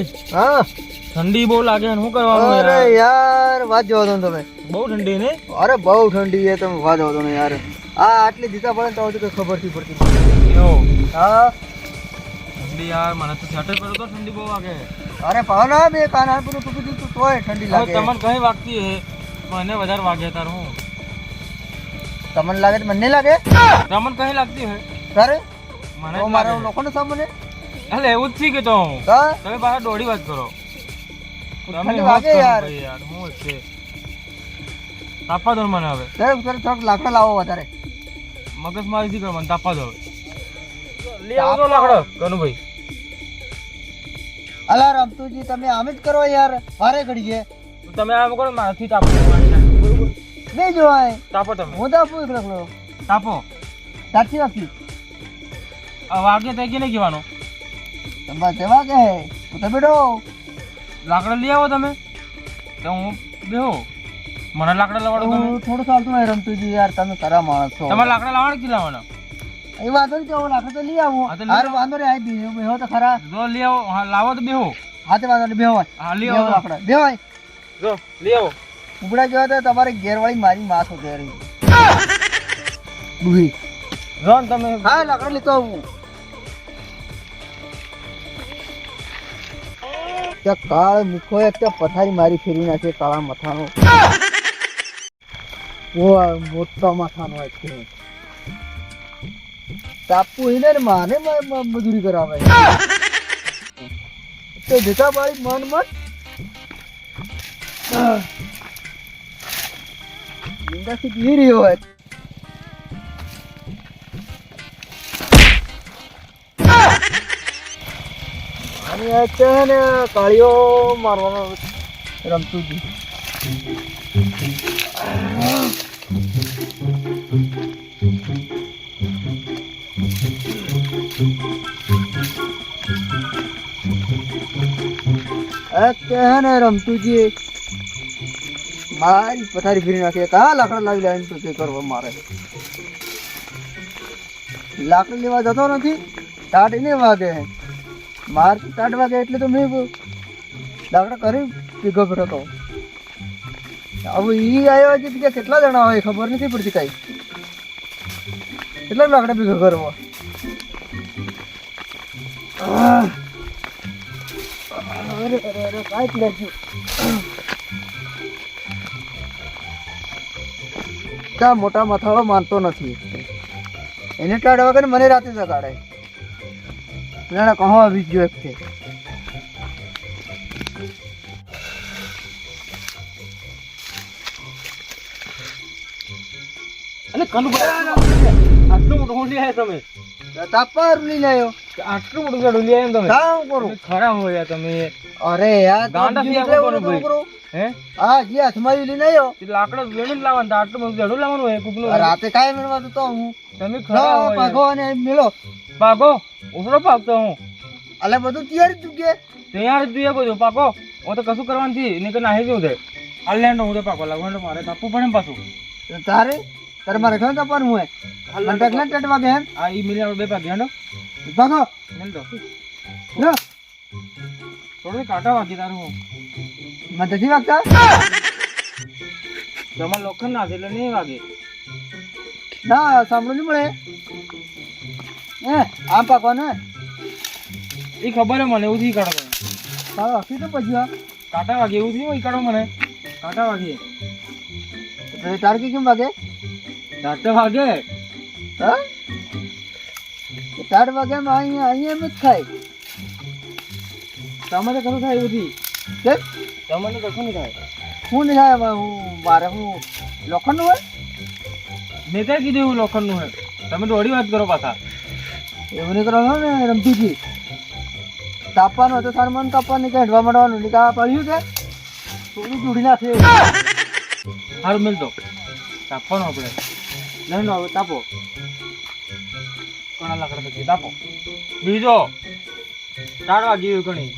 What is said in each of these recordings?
કનુભાઈ હા. ઠંડી બહુ લાગે શું કરવાનું અરે યાર? વાત જવા દો ને તમે. બહુ ઠંડી ને? અરે બહુ ઠંડી છે તમે વાત જવા દો ને યાર. આ આટલી દીધા પડે તો હજુ કઈ ખબરથી પડતી એવો? હા. ઠંડી યાર મને તો સ્વેટર પહેરો તો ઠંડી બહુ વાગે. અરે પાવના બે કાન પૂરું ટૂંકી દીધું તોય ઠંડી લાગે. તમને કઈ વાગતી હે? મને વધારે વાગે તાર હું? તમને લાગે તો મને લાગે? તમને કઈ લાગતી હે? તારે? મને મારા લાગે. લોકોને સામને એટલે એવું જ થઈ ગયો તો હું? તમે પાછા દોડી વાત કરો. તમે વાગે યાર. યાર હું છે. તાપવા દો મને હવે. સર સર થોડુંક લાકડા લાવો વધારે. મગજ મારી થી કરો મને તાપા દો હવે લઈ આવો તો લાકડો. કનુભાઈ અલા રમતુજી તમે આમ જ કરો યાર. ભારે ઘડીએ. તમે આમ કરો માથી મારાથી તાપો નહીં જોવાય. તાપો તમે. હું તાપો એક લખલો તાપો. સાચી વાત વાગે તો કે નહીં કહેવાનો. તમારે તેવા કે તો બેઠો. લાકડા લઈ આવો તમે. તો હું બેહો. મને લાકડા લાવવાનું તમે. થોડું ચાલતું હોય રમતુજી યાર તમે ખરા માણસ છો. તમારે લાકડા લાવવાના કે લાવવાના? એ વાંધો નહીં તો હું લાકડા તો લઈ આવું. તો હાર વાંધો નહીં આવી બી બેહો તો ખરા. જો લઈ આવો. હા લાવો તો બેહો. હાથે વાંધો નહીં બેહો હા લઈ આવો. લાકડા. બેહો જો લઈ આવો. ઉપડા જેવા તો તમારે ઘેરવાળી મારી માસ હોતી રહી બુહી. જો તમે. હા લાકડા લેતો આવું. ત્યાં કાળ મુખો એક ત્યાં પથારી મારી ફેરવી નાખે કાળા મથાનો. ઓ મોટા માથાનો છે. તાપુ ઈને ને માને મજૂરી કરાવે. તો જતા પાડી મન મન. ઇન્ડસ્ટ્રી પી રહ્યો હોય. આ છે ને કાળીઓ મારવાનો રમતું જ છે ને રમતુજી મારી પથારી ફેરી નાખી. કા લાકડા લાવી લાવીને તો કરવા મારે. લાકડા લેવા જતો નથી. ટાટ ને વાગે. માર સાઠ વાગે એટલે તો મેં લાકડા કરી ભેગો ભરો તો. હવે એ આવ્યો છે બીજા કેટલા જણા હોય ખબર નથી પડતી કઈ. કેટલા લાકડા ભેગો કરવો. અરે અરે અરે લાગ્યું મોટા મથાળો માનતો નથી. એને ટાળવા વગર મને રાતે જગાડે. જાણે કહો બીજો એક છે. અને કનુભાઈ આટલું મોટું હું લઈ આવ્યા તમે તાપા લઈને આવ્યો. આટલું મોટું ગાડું લઈ આવ્યા તમે? કામ કરું? ખરા હો યાર તમે અરે યાર ગાંડા થી નીકળે ભાઈ. હે? હા જી હાથમાં લઈને આવ્યો. તે વેણું લાવવાનું આટલું બધું ગાડું લાવવાનું હોય કુકનું રાતે કાય મેળવા તો હું. તમે ખરા હો યાર. અને મેળો પાકો ઉભરો પાકતો હું. અલે બધું તૈયાર તું કે તૈયાર જ જોઈએ બધું. પાકો હું તો કશું કરવાનું છે નહીં કે નાહી જવું છે આ લેન્ડો હું તો પાકો લાગવાનો મારે કાપવું પડે ને પાછું. તારે? તારે મારે ઘર કાપવાનું હોય? મને ટેકલા ટેટ વાગે એમ આ ઈ મિલી બે પાક હેંડો. ભાગો. દો લો. થોડું કાંટા વાગી તારું હું. મને નથી વાગતા? તમારે લોખંડ ના છે એટલે નહીં વાગે. ના સાંભળું નહીં મળે. આમ હે? એ ખબર મને એવું થી કાઢો હા વાગી તો પછી આ. કાંટા વાગે એવું થયું ઈ કાઢો મને. કાંટા વાગે. તાર તારે કે કેમ વાગે? કાંટા વાગે. હા? તો તાર વાગે માં અહીંયા અહીંયા એમ જ થાય. તમને કશું થાય એવું થી કેમ? તમને કશું નહીં થાય? હું નહીં થાય હું મારે હું લોખંડનું હોય? મેં કઈ કીધું એવું લોખંડનું હે તમે દોડી વાત કરો પાછા. એવું નહીં કરવાનું ને, રમતુજી. તાપવાનું હોય તો તાર મન કાપવાનું કે હેડવા માંડવાનું નીકા પડ્યું કે થોડું જોડી નાખે સારું મેલ દો તાપવાનું નહીં લઈને હવે તાપો ઘણા લાકડા પછી તાપો બીજો. ચાર વાગી ઘણી.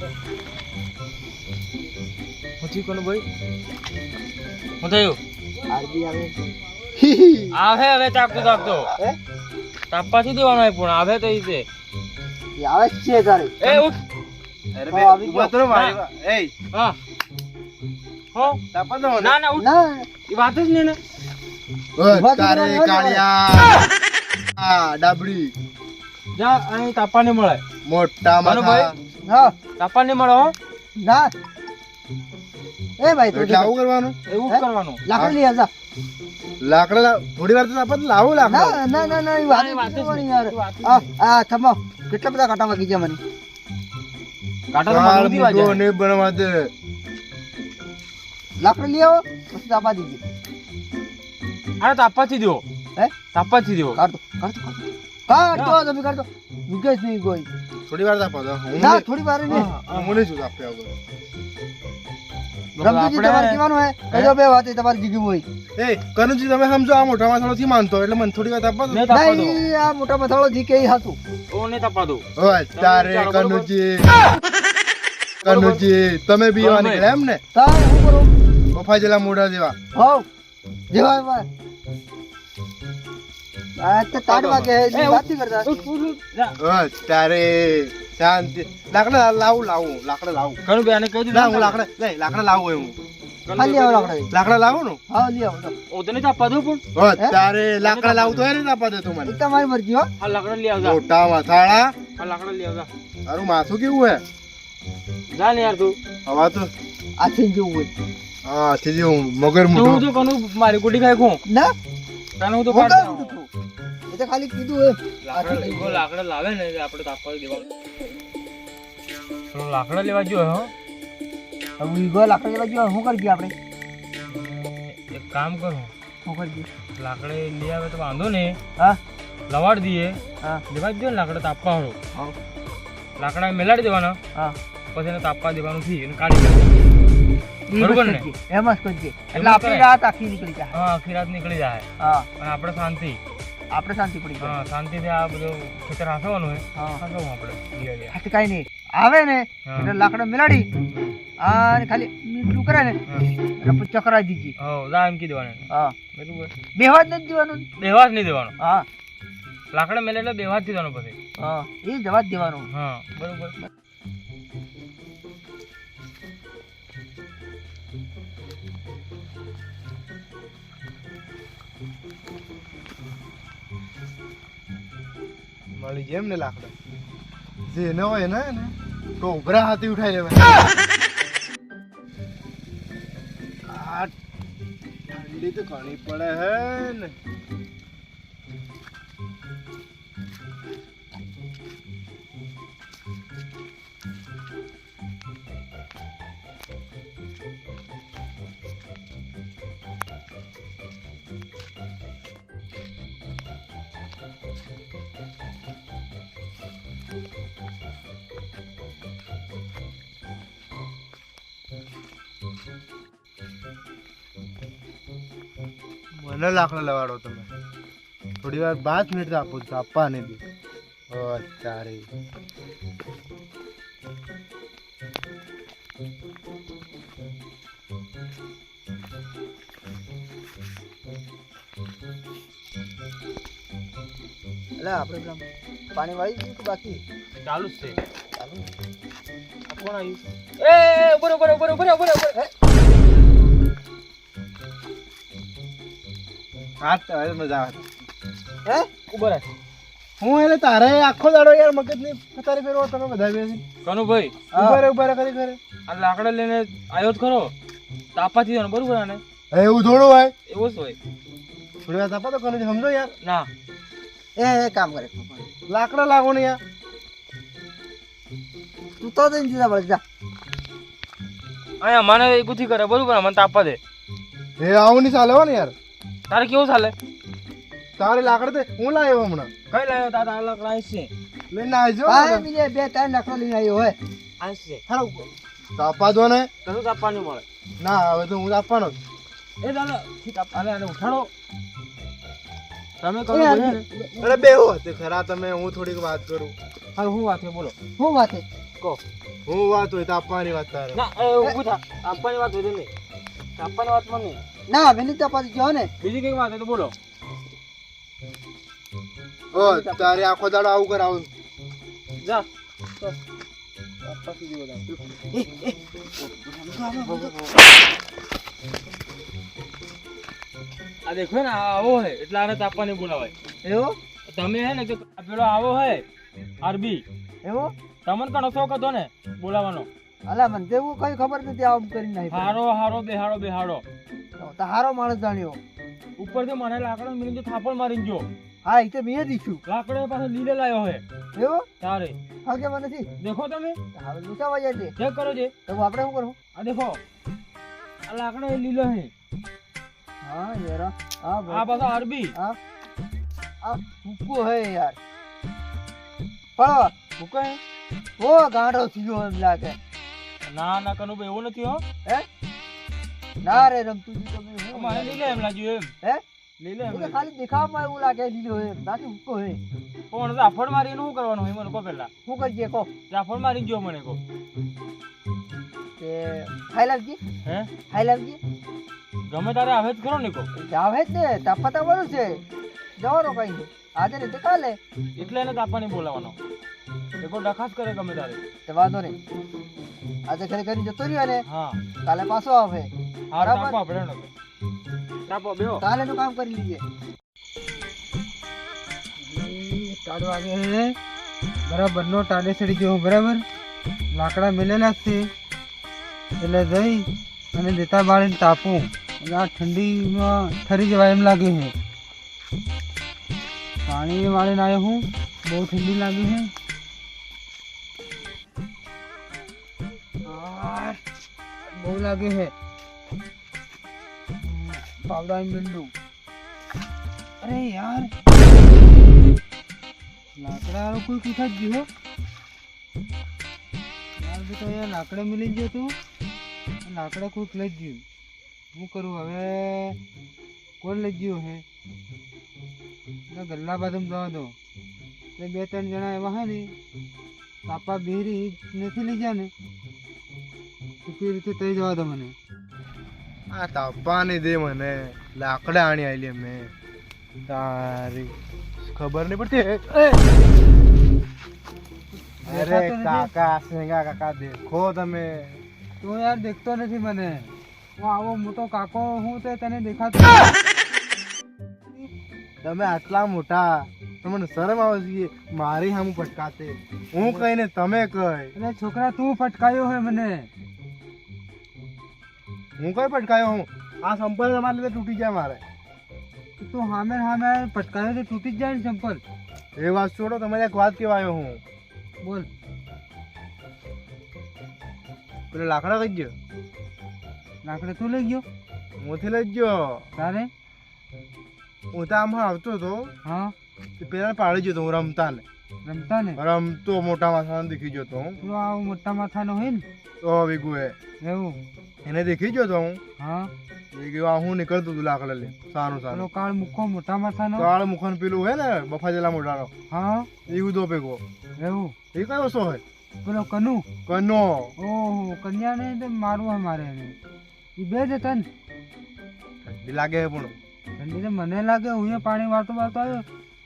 પછી કોનું ભાઈ. હું થયું? આરબી આવે. આવે હવે તાકતો તાકતો તાપવા શું દેવાનો હોય પણ? આવે તો ઈ છે. એ આવે છે તારે. એ ઉઠ. અરે બે, તો મારી એ હા. હો. ના ના ઉઠ. ના. એ વાત જ નહીં ને. તારે કાળિયા. આ ડાબડી. જા અહીં તાપવા નહીં મળે. મોટા માનો માથા. હા. તાપવા નહીં મળે હો. ના. એ ભાઈ તો એટલે આવું કરવાનું? એવું કરવાનું. લાકડી લઈ આવજા લાકડા થોડી વાર તો આપણે લાવું લાકડા. ના ના ના એ વાત કરવાની યાર. આ આ થમો. કેટલા બધા કાંટા વાગી ગયા મને? કાંટા તો મને ઉધી ને બનવા દે. લાકડી લઈ આવો પછી તાપા દીજે. અરે તાપવાથી દો. હે? તાપાથી કાઢ દો. કાઢ દો કાઢ દો તમે કાઢ દો વિકેશ નહીં કોઈ. થોડી વાર તાપા દો. ના થોડી વાર નહીં. હું નહીં છું તાપ્યા તમે સમજો આ મોટા માથાનો થી માનતો એટલે મને થોડી વાત નહીં આ મોટા મથાળો જી કે હતું ઓ નહીં દો ઓય, તારે કનુજી. કનુજી તમે બી એવા. નીકળ્યા એમ ને? તાર હું કરું? બફા જેલા મોઢા જેવા. હોવ. જેવા આ તો તાડવા કે વાત કરતા તારે લાકડા લાવું લાવું લાકડા લાવું. કનું બે આને કહી દીધું ના હું લાકડા લઈ લાકડા લાવું હું. હા લાકડા. લાકડા લાવું ને? હા લઈ આવો. હું તો નહીં તાપવા દઉં પણ તારે લાકડા લાવું તો એને તાપા દે મને. તમારી મરજી હો. આ લાકડા લઈ આવજા. મોટા માથાળા આ લાકડા લઈ આવજા. તારું માથું કેવું હે? જા ને યાર તું. હવા તો આથી જેવું હોય. હા હું મગર તું તો કનું મારી ગુડી ખાઈ ખું? ના. તને હું તો પાડ તો ખાલી કીધું એમ લાકડા લાવે ને આપણે તાપવા દેવા થોડું લાકડા લેવા જો હો હવે ઈગો લાકડા લેવા જો શું કરી આપણે? એક કામ કરો. શું કરી લાકડે લઈ આવે તો વાંધો નહીં હા? લવાડ દઈએ. હા. લેવા જો ને લાકડા તાપવા હા. લાકડા મેલાડી દેવાના. હા. પછી એને તાપવા દેવાનું થી અને કાઢી દેવાનું બરોબર ને? એમ જ કરજે એટલે આપણી રાત આખી નીકળી જાય. હા આખી રાત નીકળી જાય. હા. અને આપણે શાંતિ. આપણે શાંતિ પડી હા શાંતિથી આ બધું ખેતર હાંસવાનું હોય હાંસવું આપણે ધીરે. કાંઈ નહીં. આવે ને એટલે લાકડા મેલાડી આ ખાલી મીઠું કરે ને. એટલે ચકરાઈ દીધી હો એમ કી દેવાનું. હા. બરોબર. બેહવા જ નથી દેવાનું. બેહવા જ નહીં દેવાનું. હા. લાકડા મેલે એટલે બેહવા જ દેવાનું પછી. હા એ જવા જ દેવાનું. હા બરોબર. મળી જેમ ને લાકડો. જે ન હોય ને ને, તો ઉભરા હાથી ઉઠાઈ લેવાય. આ ઠંડી તો ઘણી પડે હે ને. મને લાખનો લવાડો તમે. થોડી વાર પાંચ મિનિટ આપું છું આપવા નહીં દે ઓ તારે એટલે આપણે પેલા પાણી વાળી દીધું કે બાકી? ચાલુ જ છે. ચાલુ? કોણ આવ્યું? એ ઉપર ઉપર ઉપર ઉપર રહો, ઊભો તો. હા તારે મજા આવે. હે? ઊભો રહે. હું એટલે તારે આખો દાડો યાર મગજ નહીં તારે ફેરવો તમે બધા બેસી. કનુભાઈ ઊભા રે ઊભા રે કરી કરે આ લાકડા લઈને આવ્યો જ ખરો. તાપાથી જવાનું બરોબર આને? એવું થોડું હોય. એવું જ હોય. થોડી વાર તાપા તો કને સમજો યાર. ના. એ એ કામ કરે. લાકડા લાગો ને યાર. તું તો જઈને દીધા પડે જા. અહીંયા મને ગુથી કરે બરોબર મને તાપા દે. એ આવું નહીં ચાલે હો ને યાર. તારે કેવું ચાલે? તારે લાકડ તે હું લાવ્યો હમણાં? કઈ લાવ્યો તારા તારા લાકડા છે. લઈને આવજો. હા બીજે બે ત્રણ લાકડા લઈને આવ્યો હોય. આવશે હાલો તાપા દો ને. તને તાપવા નહીં મળે. ના હવે તો હું આપવાનો એ દાદા ઠીક આપ- આને આને ઉઠાડો. તમે કહો અરે બે તે ખરા તમે હું થોડીક વાત કરું. હા હું વાત બોલો. હું વાત કહો. હું વાત હોય તો વાત તારે. ના એ ઊભું થા. આપવાની વાત હોય નહીં. તાપવાની વાત નહીં. ના અમે નહીં તપાસ જો ને. બીજી કઈ વાત હોય તો બોલો. ઓ તારે આખો દાડો આવું કરાવું. જા. આ દેખો ને આવો હે એટલે આને તાપવાની બોલાવાય. એવો? તમે હે ને જો પેલો આવો હે અરબી એવો? તમને પણ શોખ હતો ને બોલાવાનો અલા મને તેવું કઈ ખબર નથી આમ કરી નાખી હારો હારો બેહાડો બેહાડો. તો હારો માણસ જાણ્યો. ઉપરથી મને લાકડો મિલી થાપડ મારી જો. હા એ તો મેં દીધું લાકડો પાછો લીલે લાયો હે. એવો? તારે. હા કે મને થી દેખો તમે. હવે લૂંટાવા જાય છે? ચેક કરો છે તો આપણે શું કરવું આ દેખો. આ લાકડો લીલો હે. હા યાર હા આ. પાછો અરબી. હા. આ ભૂકો હે યાર. પણ ભૂકો હે? ઓ ગાંડો થયો એમ લાગે. ના ના કનુભાઈ એવું નથી હો. હે? ના રે રમતું તો તમે હું અમારે લીલે એમ લાગ્યું એમ. હે? લીલે એમ ખાલી દેખાવમાં એવું લાગે લીલો હે બાકી ભૂકો હે કોણ જાફળ મારીને શું કરવાનું હોય મને કહો પેલા શું કરજે કો જાફળ મારીને જો મને કો કે ખાઈ લાવજી. હે? ખાઈ લાવજી. ગમે તારે આવે જ ખરો ને કહો. આવે જ ને તાપતા તાપવાનું છે. જવાનો કઈ. નહીં આજે નહીં તો કાલે. એટલે એને તાપવા બોલાવવાનો. એકો ડખાસ કરે ગમે તારે તે વાંધો નહીં. આજે ઘરે કરી જતો રહ્યો ને હા. કાલે પાછો આવે. હા. તાપો આપણે નો તાપો બેહો. કાલે નું કામ કરી લઈએ વાગે. છે બરાબર નો ટાઢે સડી ગયો બરાબર? લાકડા મેલેલા છે. એટલે જઈ અને દેતા બાળીને તાપું. એટલે આ ઠંડીમાં ઠરી જવાય એમ લાગે છે. પાણી વાળીને આવ્યો હું બહુ ઠંડી લાગી છે આ, બહુ લાગે છે પાવડા મીંડું અરે યાર લાકડા વાળો કોઈ કીધા જ ગયો યાર તો અહીંયા લાકડા મિલી ગયો તું લાકડા કોઈક લઈ જ ગયું શું કરું હવે કોણ લઈ ગયું હે ના ગલ્લા બાજુ જવા દો. એટલે બે ત્રણ જણા એવા હે ને પાપા બેરી નથી લઈ ગયા ને તો રીતે તઈ જવા દો મને? આ તાપવાની દે મને લાકડા આણી આવેલી મેં તારી ખબર નહીં પડતી? અરે કાકા સિંગા કાકા દેખો તમે. તું યાર દેખતો નથી મને. હું આવો મોટો કાકો હું તે તને દેખાતું તમે આટલા મોટા તમને શરમ આવે છે મારી સામું પટકાતે હું કઈ ને તમે કઈ? એટલે છોકરા તું ફટકાયો હોય મને. હું કઈ પટકાયો હું? આ સંપર્ક તમારે લીધે તૂટી જાય મારે. તું હામે હામે ફટકાયો તો તૂટી જ જાય ને ચંપલ એ વાત છોડો તમારે એક વાત કહેવાયો હું. બોલ. પેલો લાકડા કઈ ગયો? લાકડા તું લઈ ગયો? મોથી લઈ ગયો. તારે? હું તો આમ આવતો હતો. હા? પેલા પાડી ગયો તો હું રમતા ને રમતા ને રમતો મોટા માથાનો દેખી જતો હું. પેલો આ મોટા માથાનો હોય ને? તો વિગુ એ એવું? એને દેખી જતો હું. હા? એ ગયો આ હું નીકળતો તું લાકડા લે સારું સારું. કાળ મુખો મોટા માથાનો? કાળ મુખન પેલું હે ને બફા જેલા મોટાનો હા? એવું તો ભેગો. એવું? એ કયો વસ્તુ હોય? પેલો કનુ? કનો. ઓહો કન્યા ને તો મારે એને. એ બે હતા ને? લાગે પણ. ઠંડી તો મને લાગે હું અહીંયા પાણી વાળતો વાળતો આવ્યો.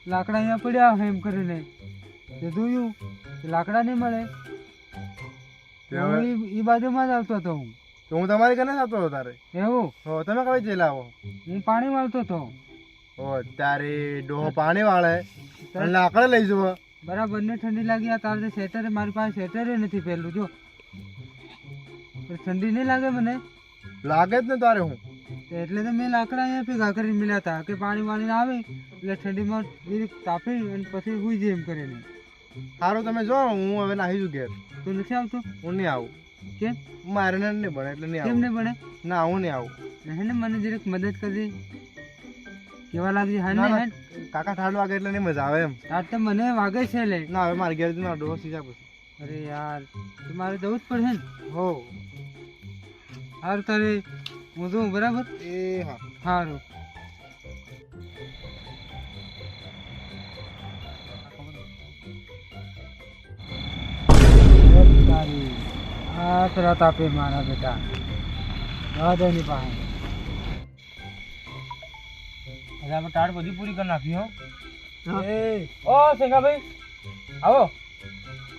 લાકડા અહીંયા પડ્યા એમ કરીને. તે જોયું લાકડા નહીં મળે. એ બાજુમાં જ આવતો હતો હું. તો હું તમારી કને આવતો હતો તારે? એવું? હો તમે કઈ જેલા આવો હું પાણી વાળતો હતો. ઓ તારે ડોહો પાણી વાળે. અને લાકડા લઈ જવો બરાબર ને ઠંડી લાગી આ તારે સ્વેટર મારી પાસે સ્વેટર નથી પહેલું જો. ઠંડી નહીં લાગે મને. લાગે જ ને તારે હું. એટલે તો મેં લાકડા અહીંયા ભેગા કરીને મળ્યા હતા કે પાણી વાળીને આવે એટલે ઠંડીમાં જીરીક તાપી અને પછી સુઈ જાય એમ કરીને. સારું તમે જો હું હવે નાહી છું ઘેર. તું નથી આવતો? હું નહીં આવું. કેમ? મારે ને નહીં ભણે એટલે નહીં કેમ નહીં ભણે? ના હું નહીં આવું. હે ને મને જીરીક મદદ કરજે. કેવા લાગશે હા ના, કાકા ઠાડ વાગે એટલે નહીં મજા આવે એમ. આજ તો મને વાગે છે લે. ના હવે મારે ઘેર ના ડોસ સીધા પછી અરે યાર મારે જવું જ પડશે ને. હો સારું તારે ઊંધું બરાબર એ હા સારું આશરા તાપે મારા બેટા રાજાની પાસે હવે આપણે ટાળ બધી પૂરી કરી નાખી હો એ ઓ શેખાભાઈ આવો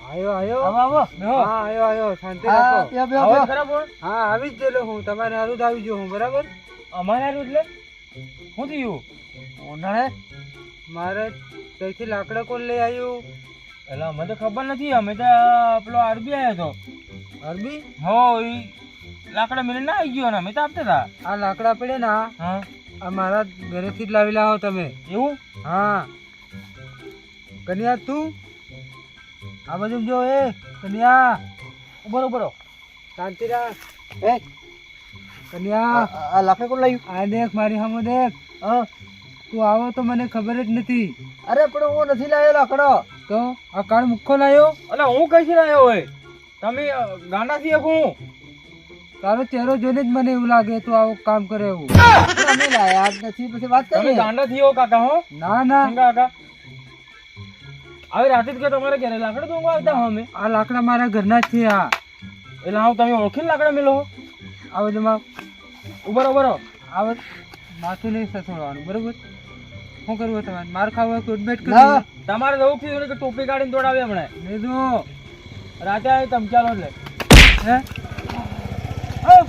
આયો આયો. આવો આવો. હા આયો આયો. શાંતિ રાખો. બે બે આવો બે જ ખરા પણ હા આવી જ દેલો હું. તમારે હારું જ આવી ગયો હું બરાબર? અમારે હારું એટલે શું થયું? ઉનાળે? મારે ત્યાંથી લાકડા કોણ લઈ આવ્યું? એટલે અમે તો ખબર નથી. અમે તો પેલો આરબી આવ્યો હતો. અરબી હો ઈ લાકડા મિલે ના આવી ગયો ને. અમે તો આપતા હતા. આ લાકડા પડે ના હા. આ મારા ઘરેથી જ લાવેલા હો તમે. એવું? હા. કન્યા તું? આ બાજુ જો એ કન્યા ઊભો રહો, ઊભો રહો. શાંતિ રાખ એ કન્યા. આ લાફે કોણ લાવ્યું આ દેખ મારી સામે દેખ. હા તું આવો તો મને ખબર જ નથી. અરે પણ હું નથી લાવ્યો લાકડો. તો આ કાળ મુખ્ખો લાયો? અલે હું કઈ થી આવ્યો હોય? તમે ગાંડાથી હું? તારો ચહેરો જોઈને જ મને એવું લાગે તું આવું કામ કરે એવું. અમે લાયા નથી પછી વાત તમે ગાંડા થી હો કાકા હો. ના ના. કાકા. આવી રાતે કે તમારે ઘરે લાકડા તો આવતા અમે. આ લાકડા મારા ઘરના જ છે આ. એટલે હું તમે ઓળખીને લાકડા મેલો હો. આ બધામાં ઉભરો રહો, ઊભો આ માથું નહીં સસોડવાનું બરોબર? શું કરવું તમારે? માર ખાવો તો ઉડમેટ તમારે જવું કીધું કે ટોપી કાઢીને દોડાવે હમણાં. લીધું રાતે આવી ધમચાલો એટલે. હે?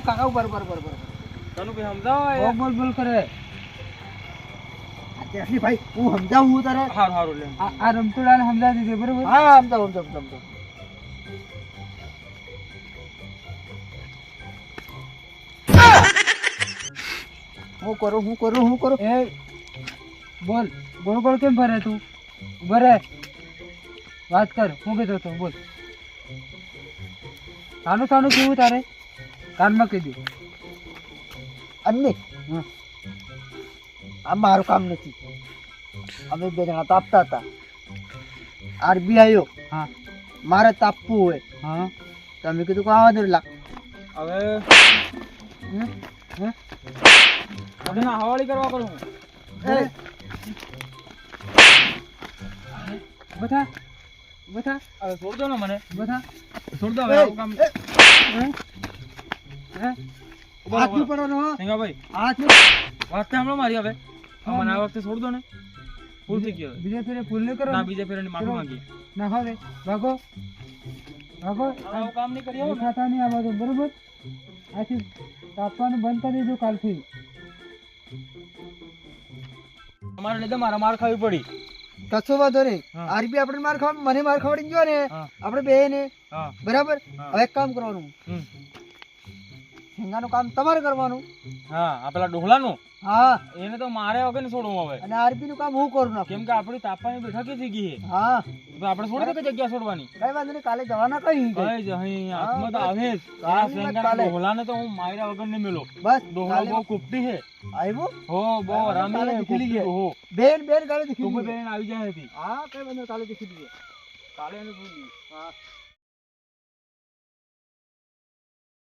કાકા ઉપર ઉપર ઉપર ઉપર તને ભાઈ સમજાવો બોલ બોલ કરે. ત્યાંથી ભાઈ હું સમજાવું હું તારે હારું હારું લે. આ રમતોડાને સમજાવી દીધી બરોબર? હા સમજાવ સમજાવ સમજાવ. હું કરું હું કરું હું કરું? એ બોલ બોલ બોલ કેમ ભરે તું? ભરે. વાત કર હું કીધો તો બોલ. સાનું સાનું કેવું તારે? કાનમાં કહી દઉં અન્ને હા. આ મારું કામ નથી. અમે બે જણા તાપતા હતા. આરબી આવ્યો હા. મારે તાપવું હોય. હા. તો અમે કીધું કે આવા દો લા. હવે હે? હે? તમને કરવા કરું બધા બતા હવે છોડ દો ને મને. બધા છોડ દો હવે કામ. હાથ. શેંગાભાઈ. હાથ નહીં હમણાં મારી હવે. મને આ વખતે છોડ દો ને. ભૂલ થઈ ગયો. બીજા ફેરે ફૂલ નહીં કરો. ના બીજા ફેરની માફી માંગી ના હવે. ભાગો. ભાગો. આવું કામ નહીં કર્યો ખાતા નહીં આ બધું બરોબર? આથી તાપવાનું બંધ કરી દીધું કાલથી. અમારે લીધે મારા માર ખાવી પડી. કશો વાંધો નહીં. આરબી આપણે માર ખાવા મને માર ખવડી ગયો ને. આપણે બે ને. બરાબર? હવે એક કામ કરવાનું. હિંગાનું કામ તમારે કરવાનું. હા આ પેલા ડોહલાનું? હા. એને તો મારે વગર ને છોડવું હવે. અને આરપી નું કામ હું કરું ના કેમ કે આપણી તાપાની બેઠક થઈ ગઈ હા. તો આપણે છોડી કે જગ્યા છોડવાની. કઈ વાંધો નહીં કાલે જવાના કઈ કઈ જ અહીં હાથમાં તો આવે જ. કાલે એના ની વાત શેંગાના કાલે. ડોહલાને તો હું માર્યા વગર ને મેલો. બસ ડોહલા બહુ કુપટી છે. આવ્યો? હો બહુ હા, દીખી કુપટી લીધી. ડોહો. બેન બેન કાલે ટોપી દીધી. આવી જાય હતી હા કઈ વાંધો કાલે દીખી દીધી કાલે એને ભૂલી હા.